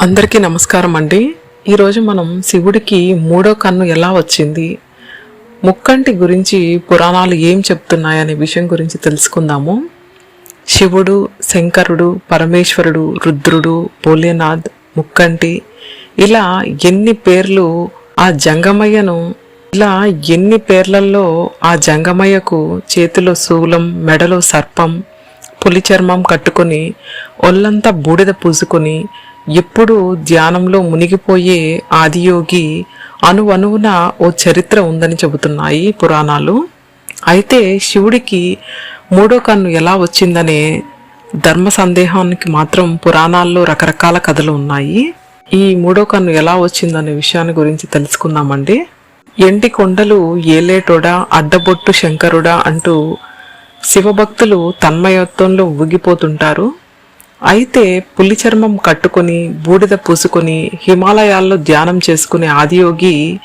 అందరికీ నమస్కారం అండి. ఈరోజు మనం శివుడికి మూడో కన్ను ఎలా వచ్చింది ముక్కంటి గురించి పురాణాలు ఏం చెప్తున్నాయనే విషయం గురించి తెలుసుకుందాము. శివుడు శంకరుడు పరమేశ్వరుడు రుద్రుడు భోలేనాథ్ ముక్కంటి ఇలా ఎన్ని పేర్లు ఆ జంగమయ్యను ఇలా ఎన్ని పేర్లలో ఆ జంగమయ్యకు చేతిలో శూలం మెడలో సర్పం పులి చర్మం కట్టుకొని ఒళ్ళంతా బూడిద పూసుకొని ఎప్పుడు ధ్యానంలో మునిగిపోయే ఆదియోగి అణువణువున ఓ చరిత్ర ఉందని చెబుతున్నాయి పురాణాలు. అయితే శివుడికి మూడో కన్ను ఎలా వచ్చిందనే ధర్మ సందేహానికి మాత్రం పురాణాల్లో రకరకాల కథలు ఉన్నాయి. ఈ మూడో కన్ను ఎలా వచ్చిందనే విషయాన్ని గురించి తెలుసుకుందామండి. ఎండి కొండలు ఏలేటోడా అడ్డబొట్టు శంకరుడా అంటూ శివభక్తులు తన్మయత్వంలో ఊగిపోతుంటారు అయితే పులి చర్మం కట్టుకొని బూడిద పూసుకొని హిమాలయాల్లో ధ్యానం చేసుకునే ఆదియోగి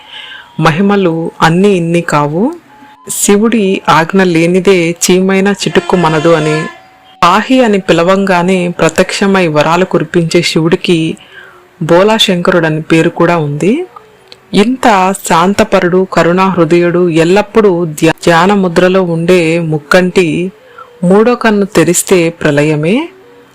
మహిమలు అన్నీ ఇన్ని కావు. శివుడి ఆజ్ఞ లేనిదే చీమైన చిటుక్కు మనదు అని పాహి అని పిలవంగానే ప్రత్యక్షమై వరాలు కురిపించే శివుడికి బోలా అని పేరు కూడా ఉంది. ఇంత శాంతపరుడు కరుణా హృదయుడు ఎల్లప్పుడూ ధ్యా- ధ్యాన ముద్రలో ఉండే ముక్కంటి మూడో కన్ను తెరిస్తే ప్రళయమే.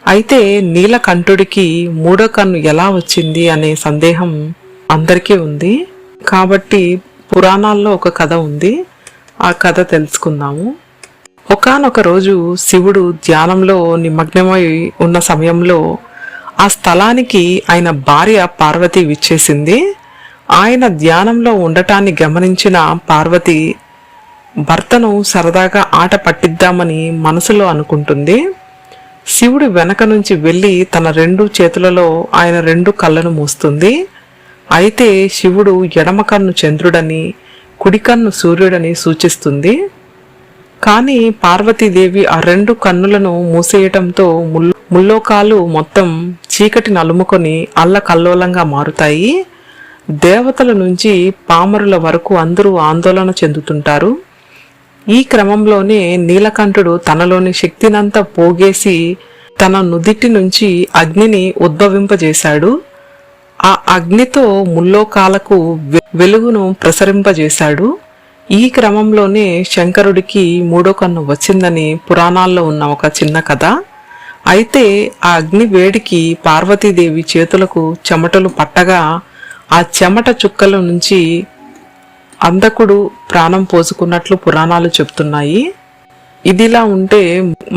అయితే నీలకంఠుడికి మూడో కన్ను ఎలా వచ్చింది అనే సందేహం అందరికీ ఉంది. కాబట్టి పురాణాల్లో ఒక కథ ఉంది. ఆ కథ తెలుసుకుందాము. ఒకానొక రోజు శివుడు ధ్యానంలో నిమగ్నమై ఉన్న సమయంలో ఆ స్థలానికి ఆయన భార్య పార్వతి విచ్చేసింది. ఆయన ధ్యానంలో ఉండటాన్ని గమనించిన పార్వతి భర్తను సరదాగా ఆట పట్టిద్దామని మనసులో అనుకుంటుంది. శివుడు వెనక నుంచి వెళ్ళి తన రెండు చేతులలో ఆయన రెండు కళ్ళను మూస్తుంది. అయితే శివుడు ఎడమ కన్ను చంద్రుడని కుడి కన్ను సూర్యుడని సూచిస్తుంది. కానీ పార్వతీదేవి ఆ రెండు కన్నులను మూసేయటంతో ముల్- ముల్లోకాలు మొత్తం చీకటి నలుముకొని అల్లకల్లోలంగా మారుతాయి. దేవతల నుంచి పామరుల వరకు అందరూ ఆందోళన చెందుతుంటారు. ఈ క్రమంలోనే నీలకంఠుడు తనలోని శక్తినంతా పోగేసి తన నుదిటి నుంచి అగ్నిని ఉద్భవింపజేశాడు. ఆ అగ్నితో ముల్లోకాలకు వె- వెలుగును ప్రసరింపజేశాడు. ఈ క్రమంలోనే శంకరుడికి మూడో కన్ను వచ్చిందని పురాణాల్లో ఉన్న ఒక చిన్న కథ. అయితే ఆ అగ్ని వేడికి పార్వతీదేవి చేతులకు చెమటలు పట్టగా ఆ చెమట చుక్కల నుంచి అంధకుడు ప్రాణం పోసుకున్నట్లు పురాణాలు చెప్తున్నాయి. ఇదిలా ఉంటే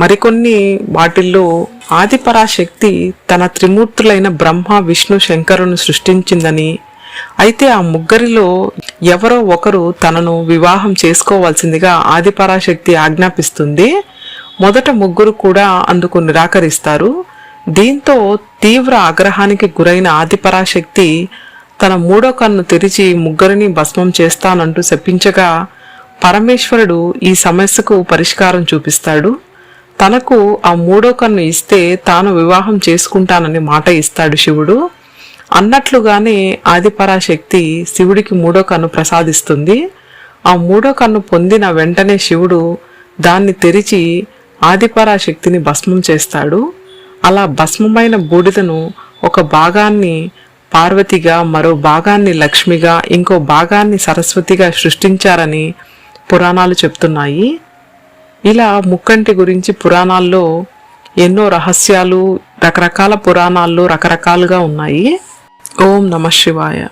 మరికొన్ని వాటిల్లో ఆదిపరాశక్తి తన త్రిమూర్తులైన బ్రహ్మ విష్ణు శంకరును సృష్టించిందని. అయితే ఆ ముగ్గురిలో ఎవరో ఒకరు తనను వివాహం చేసుకోవాల్సిందిగా ఆదిపరాశక్తి ఆజ్ఞాపిస్తుంది. మొదట ముగ్గురు కూడా అందుకు నిరాకరిస్తారు. దీంతో తీవ్ర ఆగ్రహానికి గురైన ఆదిపరాశక్తి తన మూడో కన్ను తెరిచి ముగ్గురిని భస్మం చేస్తానంటూ శపించగా పరమేశ్వరుడు ఈ సమస్యకు పరిష్కారం చూపిస్తాడు. తనకు ఆ మూడో కన్ను ఇస్తే తాను వివాహం చేసుకుంటానని మాట ఇస్తాడు శివుడు. అన్నట్లుగానే ఆదిపరాశక్తి శివుడికి మూడో కన్ను ప్రసాదిస్తుంది. ఆ మూడో కన్ను పొందిన వెంటనే శివుడు దాన్ని తెరిచి ఆదిపరాశక్తిని భస్మం చేస్తాడు. అలా భస్మమైన బూడిదను ఒక భాగాన్ని పార్వతిగా మరో భాగాన్ని లక్ష్మిగా ఇంకో భాగాన్ని సరస్వతిగా సృష్టించారని పురాణాలు చెప్తున్నాయి. ఇలా ముక్కంటి గురించి పురాణాల్లో ఎన్నో రహస్యాలు రకరకాల పురాణాల్లో రకరకాలుగా ఉన్నాయి. ఓం నమ శివాయ.